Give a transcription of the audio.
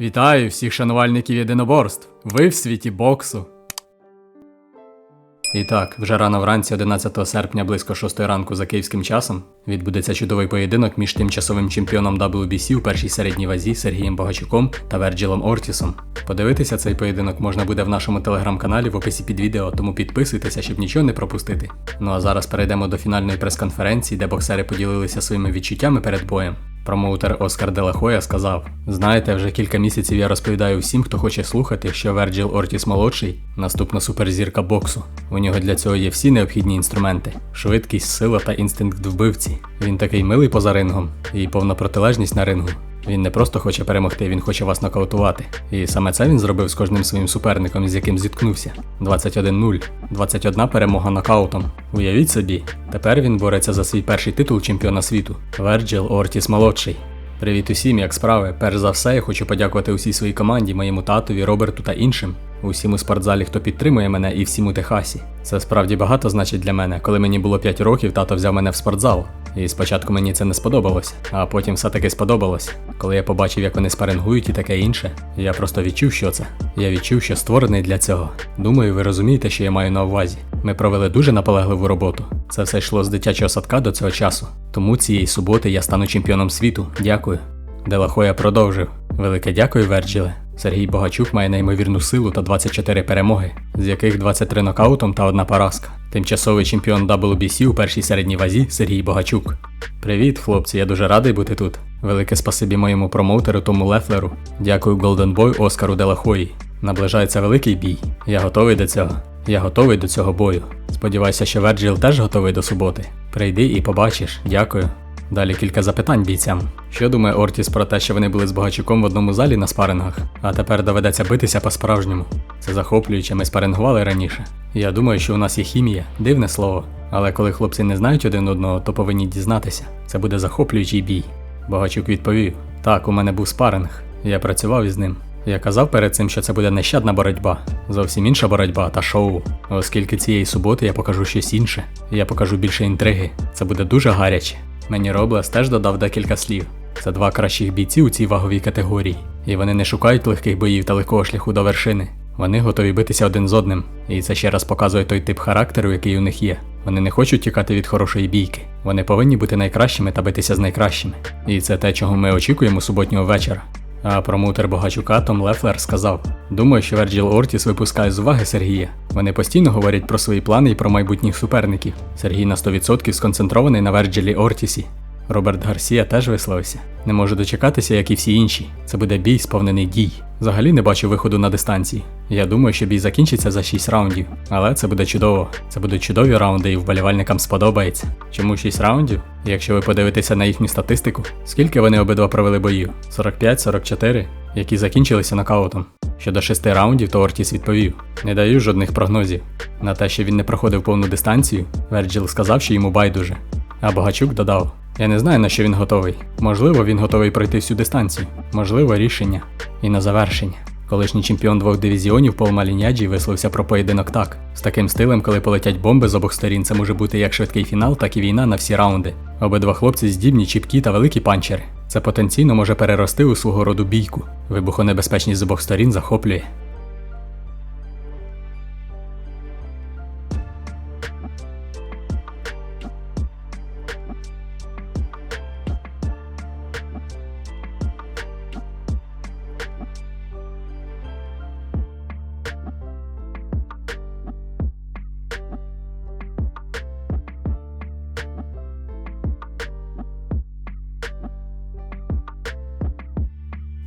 Вітаю всіх шанувальників єдиноборств. Ви в світі боксу. І так, вже рано вранці 11 серпня близько 6 ранку за київським часом відбудеться чудовий поєдинок між тимчасовим чемпіоном WBC у першій середній вазі Сергієм Богачуком та Верджилом Ортісом. Подивитися цей поєдинок можна буде в нашому телеграм-каналі в описі під відео, тому підписуйтеся, щоб нічого не пропустити. Ну а зараз перейдемо до фінальної прес-конференції, де боксери поділилися своїми відчуттями перед боєм. Промоутер Оскар Делахоя сказав: Знаєте, вже кілька місяців я розповідаю всім, хто хоче слухати, що Верджіл Ортіс молодший наступна суперзірка боксу. У нього для цього є всі необхідні інструменти: швидкість, сила та інстинкт вбивці. Він такий милий поза рингом і повна протилежність на рингу. Він не просто хоче перемогти, він хоче вас нокаутувати. І саме це він зробив з кожним своїм суперником, з яким зіткнувся. 21-0, 21 перемога нокаутом. Уявіть собі, тепер він бореться за свій перший титул чемпіона світу. Верджил Ортіс молодший. Привіт усім, як справи. Перш за все, я хочу подякувати усій своїй команді, моєму татові, Роберту та іншим. Усім у спортзалі, хто підтримує мене, і всім у Техасі. Це справді багато значить для мене. Коли мені було 5 років, тато взяв мене в спортзал. І спочатку мені це не сподобалось, а потім все-таки сподобалось. Коли я побачив, як вони спарингують і таке інше, я просто відчув, що це. Я відчув, що створений для цього. Думаю, ви розумієте, що я маю на увазі. Ми провели дуже наполегливу роботу. Це все йшло з дитячого садка до цього часу. Тому цієї суботи я стану чемпіоном світу. Дякую. Делахоя продовжив. Велике дякую, Верджиле. Сергій Богачук має неймовірну силу та 24 перемоги, з яких 23 нокаутом та одна поразка. Тимчасовий чемпіон WBC у першій середній вазі Сергій Богачук. Привіт, хлопці, я дуже радий бути тут. Велике спасибі моєму промоутеру Тому Лефлеру. Дякую Golden Boy Оскару Делахої. Наближається великий бій. Я готовий до цього. Я готовий до цього бою. Сподіваюся, що Верджіл теж готовий до суботи. Прийди і побачиш. Дякую. Далі кілька запитань бійцям. Що думає Ортіс про те, що вони були з Богачуком в одному залі на спарингах, а тепер доведеться битися по-справжньому. Це захоплююче, ми спарингували раніше. Я думаю, що у нас є хімія, дивне слово. Але коли хлопці не знають один одного, то повинні дізнатися. Це буде захоплюючий бій. Богачук відповів: Так, у мене був спаринг. Я працював із ним. Я казав перед цим, що це буде нещадна боротьба, зовсім інша боротьба та шоу. Оскільки цієї суботи я покажу щось інше, я покажу більше інтриги. Це буде дуже гаряче. Мені Роблес теж додав декілька слів. Це два кращих бійці у цій ваговій категорії, і вони не шукають легких боїв та легкого шляху до вершини. Вони готові битися один з одним, і це ще раз показує той тип характеру, який у них є. Вони не хочуть тікати від хорошої бійки. Вони повинні бути найкращими та битися з найкращими. І це те, чого ми очікуємо суботнього вечора. А промоутер Богачука Том Лефлер сказав: Думаю, що Верджіл Ортіс випускає з уваги Сергія. Вони постійно говорять про свої плани і про майбутніх суперників. Сергій на 100% сконцентрований на Верджілі Ортісі. Роберт Гарсія теж висловився. Не можу дочекатися, як і всі інші. Це буде бій, сповнений дій. Взагалі не бачу виходу на дистанції. Я думаю, що бій закінчиться за 6 раундів, але це буде чудово. Це будуть чудові раунди, і вболівальникам сподобається. Чому 6 раундів? Якщо ви подивитеся на їхню статистику, скільки вони обидва провели боїв? 45-44, які закінчилися нокаутом. Щодо 6 раундів, то Ортіс відповів: не даю жодних прогнозів. На те, що він не проходив повну дистанцію, Верджіл сказав, що йому байдуже. А Богачук додав: Я не знаю, на що він готовий. Можливо, він готовий пройти всю дистанцію, можливо, рішення. І на завершення. Колишній чемпіон двох дивізіонів Пол Маліняджі висловився про поєдинок так. З таким стилем, коли полетять бомби з обох сторін, це може бути як швидкий фінал, так і війна на всі раунди. Обидва хлопці здібні, чіпкі та великі панчери. Це потенційно може перерости у свого роду бійку. Вибухонебезпечність з обох сторін захоплює.